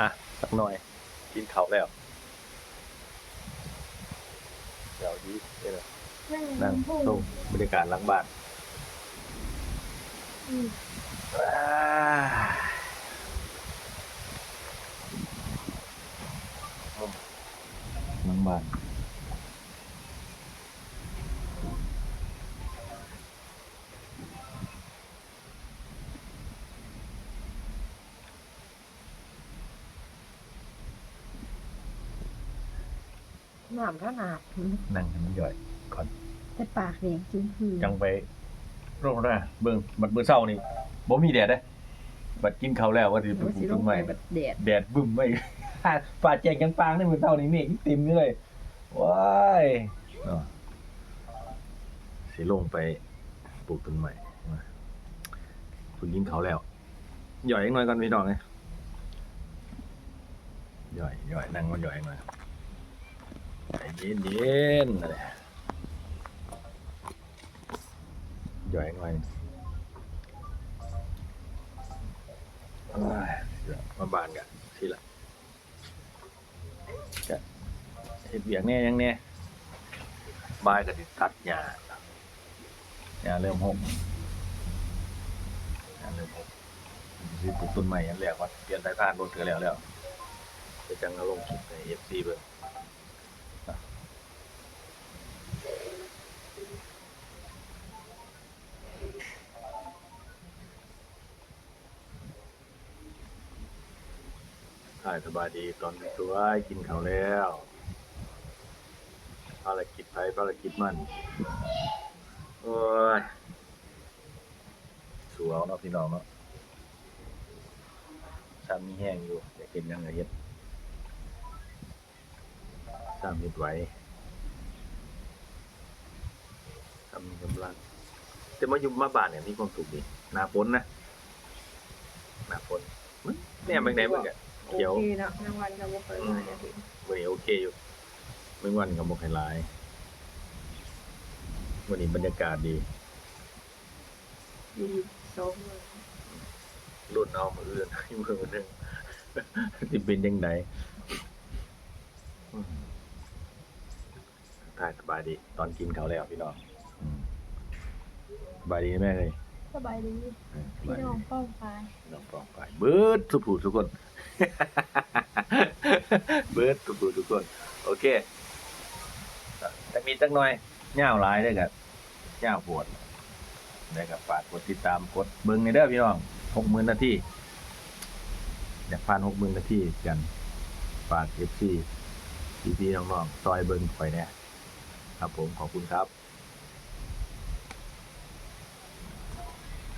อะ สักหน่อย กินเขาวแล้ว เดี๋ยวดีเดี๋ยวนั่งตรงบรรยากาศหลังบ้านอืมอ่าหลังบ้าน น้ำขนาดนั่งให้มันย่อยก่อนแต่ปากแดงจริงคือจังไปโรงแรมเบิ่งบัดมื้อเช้านี่บ่มีแดดเด้บัดกินข้าวแล้วว่าสิไปว่าปลูสิกลต้งนไปไม้แบบแดดแดดบึ้มไม่ฟ้าแจ้งยังปางในมื้อเช้านี่เมฆเต็มอยู่เลยว้ายเนาะสิลงไปปลูกต้นไม้มาคุณกินข้าวแล้วย่อยอีกหน่อยก่อนพี่น้องเอ้ยย่อยย่อยนั่งมันย่อยอีกหน่อย ใจเย็นเย็นๆนั่นแหละย่อยหน่อยมาบานกันทีละจะเห็ดเบียงแน่ยังแน่บายกับติตัดหญ้าหญ้าเริ่มหกหญ้าเริ่มหกสิปลูกต้นใหม่อันแรกว่าเปลี่ยนสายพานรถเถือแล้วแล้วจะจังเอาลงคลิปในเอฟซีเบอะ ถ่ายสบายดีตอนสวยกินเขาวแล้วภารกิจไปภารกิจมันโอ้ยสู้เอาเนาะพี่น้องเนาะซ้ำมีแห้งอยู่อยากกินยังไงเฮ็ดซ้ำเฮ็ดไหวซ้ำมีกำลังแต่มาอยู่มาบ้านเนี่ยมีความสุขดีหน้าฝนนะหน้าฝนมันเนี่ยบางไหนเมันก็ เขียวโอเคเนาะรางวัลก็บ่เคยมาจะถึงวันนี้โอเคอยู่ไม่วันกับบอกให้ร้ายวันนี้บรรยากาศดีดีสองเลยรุ่นเอามืออื่นให้มือหนึ่งที่เป็นยังไงอืมถ่ายสบายดี ตอนกินเขาวแล้วพี่น้องอืมสบายดีไหมเลยสบายดีเออสพี่บายน้ดีองป้องไปพี่น้องปลองไปเบิร์ดสุภูทุกคน เบิร์ดสุภูทุกคน โอเคจักมีจักหน่อยเง่าวหลายด้อกับเง่าวปวดได้กับฝากกดติดตามกดเบิ้งในเด้อพี่น้องหกหมื่นนาทีอยากผ่านหกหมื่นนาทีกันฝากเอฟซีพี่ๆน้องๆซอยเบิ้งข่อยเนี่ยครับผมขอบคุณครับ